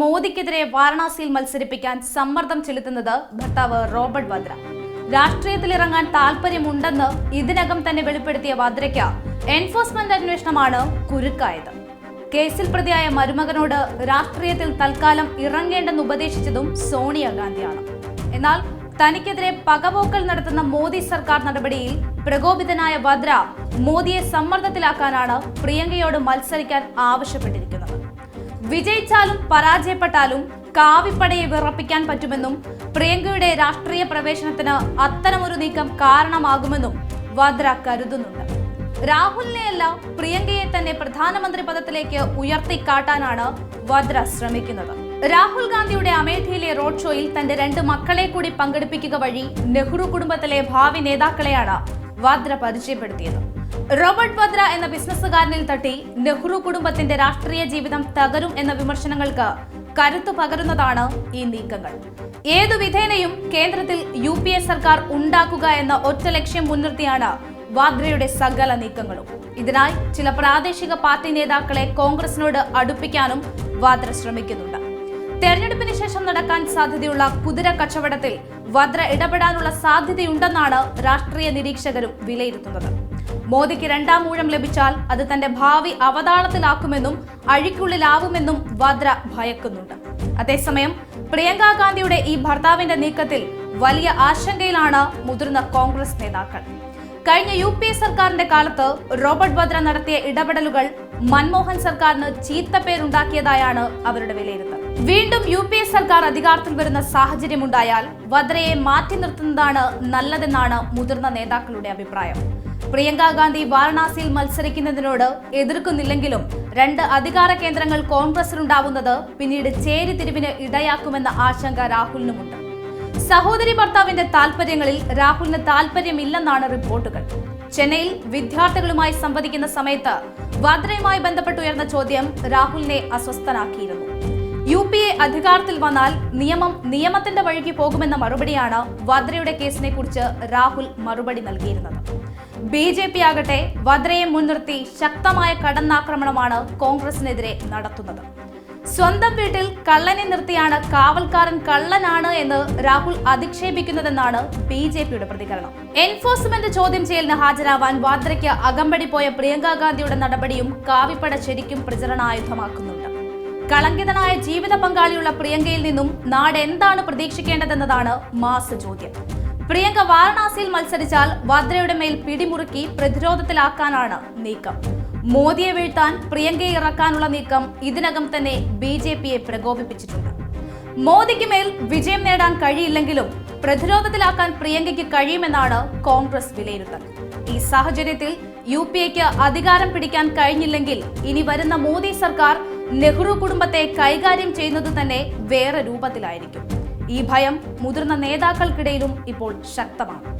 മോദിക്കെതിരെ വാരണാസിയിൽ മത്സരിപ്പിക്കാൻ സമ്മർദ്ദം ചെലുത്തുന്നത് ഭർത്താവ് റോബർട്ട് വദ്ര. രാഷ്ട്രീയത്തിലിറങ്ങാൻ താല്പര്യമുണ്ടെന്ന് ഇതിനകം തന്നെ വെളിപ്പെടുത്തിയ വദ്രയ്ക്ക് എൻഫോഴ്സ്മെന്റ് അന്വേഷണമാണ് കുരുക്കായത്. കേസിൽ പ്രതിയായ മരുമകനോട് രാഷ്ട്രീയത്തിൽ തൽക്കാലം ഇറങ്ങേണ്ടെന്ന് ഉപദേശിച്ചതും സോണിയാഗാന്ധിയാണ് എന്നാൽ തനിക്കെതിരെ പകപോക്കൽ നടത്തുന്ന മോദി സർക്കാർ നടപടിയിൽ പ്രകോപിതനായ വദ്ര മോദിയെ സമ്മർദ്ദത്തിലാക്കാനാണ് പ്രിയങ്കയോട് മത്സരിക്കാൻ ആവശ്യപ്പെട്ടിരിക്കുന്നത്. വിജയിച്ചാലും പരാജയപ്പെട്ടാലും കാവിപ്പടയെ വിറപ്പിക്കാൻ പറ്റുമെന്നും പ്രിയങ്കയുടെ രാഷ്ട്രീയ പ്രവേശനത്തിന് അത്തരമൊരു നീക്കം കാരണമാകുമെന്നും വദ്ര കരുതുന്നുണ്ട്. രാഹുലിനെയല്ല പ്രിയങ്കയെ തന്നെ പ്രധാനമന്ത്രി പദത്തിലേക്ക് ഉയർത്തിക്കാട്ടാനാണ് വദ്ര ശ്രമിക്കുന്നത്. രാഹുൽ ഗാന്ധിയുടെ അമേഠിയിലെ റോഡ് ഷോയിൽ തന്റെ രണ്ട് മക്കളെ കൂടി പങ്കെടുപ്പിക്കുക വഴി നെഹ്റു കുടുംബത്തിലെ ഭാവി നേതാക്കളെയാണ് വദ്ര പരിചയപ്പെടുത്തിയത്. റോബർട്ട് വദ്ര എന്ന ബിസിനസ്സുകാരനിൽ തട്ടി നെഹ്റു കുടുംബത്തിന്റെ രാഷ്ട്രീയ ജീവിതം തകരും എന്ന വിമർശനങ്ങൾക്ക് കരുത്തു പകരുന്നതാണ് ഈ നീക്കങ്ങൾ. ഏതു വിധേനയും കേന്ദ്രത്തിൽ യു പി എ സർക്കാർ ഉണ്ടാക്കുക എന്ന ഒറ്റ ലക്ഷ്യം മുൻനിർത്തിയാണ് വാദ്രയുടെ സകല നീക്കങ്ങളും. ഇതിനായി ചില പ്രാദേശിക പാർട്ടി നേതാക്കളെ കോൺഗ്രസിനോട് അടുപ്പിക്കാനും വാദ്ര ശ്രമിക്കുന്നുണ്ട്. തെരഞ്ഞെടുപ്പിന് ശേഷം നടക്കാൻ സാധ്യതയുള്ള കുതിര കച്ചവടത്തിൽ വദ്ര ഇടപെടാനുള്ള സാധ്യതയുണ്ടെന്നാണ് രാഷ്ട്രീയ നിരീക്ഷകരും വിലയിരുത്തുന്നത്. മോദിക്ക് രണ്ടാം ഊഴം ലഭിച്ചാൽ അത് തന്റെ ഭാവി അവതാളത്തിലാക്കുമെന്നും അഴിക്കുള്ളിലാവുമെന്നും വദ്ര ഭയക്കുന്നുണ്ട്. അതേസമയം പ്രിയങ്ക ഗാന്ധിയുടെ ഈ ഭർത്താവിന്റെ നീക്കത്തിൽ വലിയ ആശങ്കയിലാണ് മുതിർന്ന കോൺഗ്രസ് നേതാക്കൾ. കഴിഞ്ഞ യു പി എ സർക്കാരിന്റെ കാലത്ത് റോബർട്ട് വദ്ര നടത്തിയ ഇടപെടലുകൾ മൻമോഹൻ സർക്കാരിന് ചീത്ത പേരുണ്ടാക്കിയതായാണ് അവരുടെ വിലയിരുത്തൽ. വീണ്ടും യു പി എ സർക്കാർ അധികാരത്തിൽ വരുന്ന സാഹചര്യമുണ്ടായാൽ വദ്രയെ മാറ്റി നിർത്തുന്നതാണ് നല്ലതെന്നാണ് മുതിർന്ന നേതാക്കളുടെ അഭിപ്രായം. പ്രിയങ്ക ഗാന്ധി വാരണാസിയിൽ മത്സരിക്കുന്നതിനോട് എതിർക്കുന്നില്ലെങ്കിലും രണ്ട് അധികാര കേന്ദ്രങ്ങൾ കോൺഗ്രസിലുണ്ടാവുന്നത് പിന്നീട് ചേരിതിരിവിന് ഇടയാക്കുമെന്ന ആശങ്ക രാഹുലിനുമുണ്ട്. സഹോദരി ഭർത്താവിന്റെ താൽപര്യങ്ങളിൽ രാഹുലിന് താൽപര്യമില്ലെന്നാണ് റിപ്പോർട്ടുകൾ. ചെന്നൈയിൽ വിദ്യാർത്ഥികളുമായി സംവദിക്കുന്ന സമയത്ത് വദ്രയുമായി ബന്ധപ്പെട്ടുയർന്ന ചോദ്യം രാഹുലിനെ അസ്വസ്ഥനാക്കിയിരുന്നു. യു പി എ അധികാരത്തിൽ വന്നാൽ നിയമം നിയമത്തിന്റെ വഴിക്ക് പോകുമെന്ന മറുപടിയാണ് വദ്രയുടെ കേസിനെ കുറിച്ച് രാഹുൽ മറുപടി നൽകിയിരുന്നത്. ബി ജെ പി ആകട്ടെ വദ്രയെ മുൻനിർത്തി ശക്തമായ കടന്നാക്രമണമാണ് കോൺഗ്രസിനെതിരെ നടത്തുന്നത്. സ്വന്തം വീട്ടിൽ കള്ളനെ നിർത്തിയാണ് കാവൽക്കാരൻ കള്ളനാണ് എന്ന് രാഹുൽ അധിക്ഷേപിക്കുന്നതെന്നാണ് ബി ജെ പിയുടെ പ്രതികരണം. എൻഫോഴ്സ്മെന്റ് ചോദ്യം ചെയ്യലിന് ഹാജരാവാൻ വാദ്രയ്ക്ക് അകമ്പടി പോയ പ്രിയങ്കാ ഗാന്ധിയുടെ നടപടിയും കാവിപ്പട ശരിക്കും പ്രചരണായുധമാക്കുന്നുണ്ട്. കളങ്കിതനായ ജീവിത പങ്കാളിയുള്ള പ്രിയങ്കയിൽ നിന്നും നാട് എന്താണ് പ്രതീക്ഷിക്കേണ്ടതെന്നതാണ് മാസ് ചോദ്യം. പ്രിയങ്ക വാരണാസിയിൽ മത്സരിച്ചാൽ വദ്രയുടെ മേൽ പിടിമുറുക്കി പ്രതിരോധത്തിലാക്കാനാണ് നീക്കം. മോദിയെ വീഴ്ത്താൻ പ്രിയങ്കയെ ഇറക്കാനുള്ള നീക്കം ഇതിനകം തന്നെ ബി ജെ പിയെ പ്രകോപിപ്പിച്ചിട്ടുണ്ട്. മോദിക്ക് മേൽ വിജയം നേടാൻ കഴിയില്ലെങ്കിലും പ്രതിരോധത്തിലാക്കാൻ പ്രിയങ്കയ്ക്ക് കഴിയുമെന്നാണ് കോൺഗ്രസ് വിലയിരുത്തൽ. ഈ സാഹചര്യത്തിൽ യു പി എക്ക് അധികാരം പിടിക്കാൻ കഴിഞ്ഞില്ലെങ്കിൽ ഇനി വരുന്ന മോദി സർക്കാർ നെഹ്റു കുടുംബത്തെ കൈകാര്യം ചെയ്യുന്നത് തന്നെ വേറെ രൂപത്തിലായിരിക്കും. ഈ ഭയം മുതിർന്ന നേതാക്കൾക്കിടയിലും ഇപ്പോൾ ശക്തമാണ്.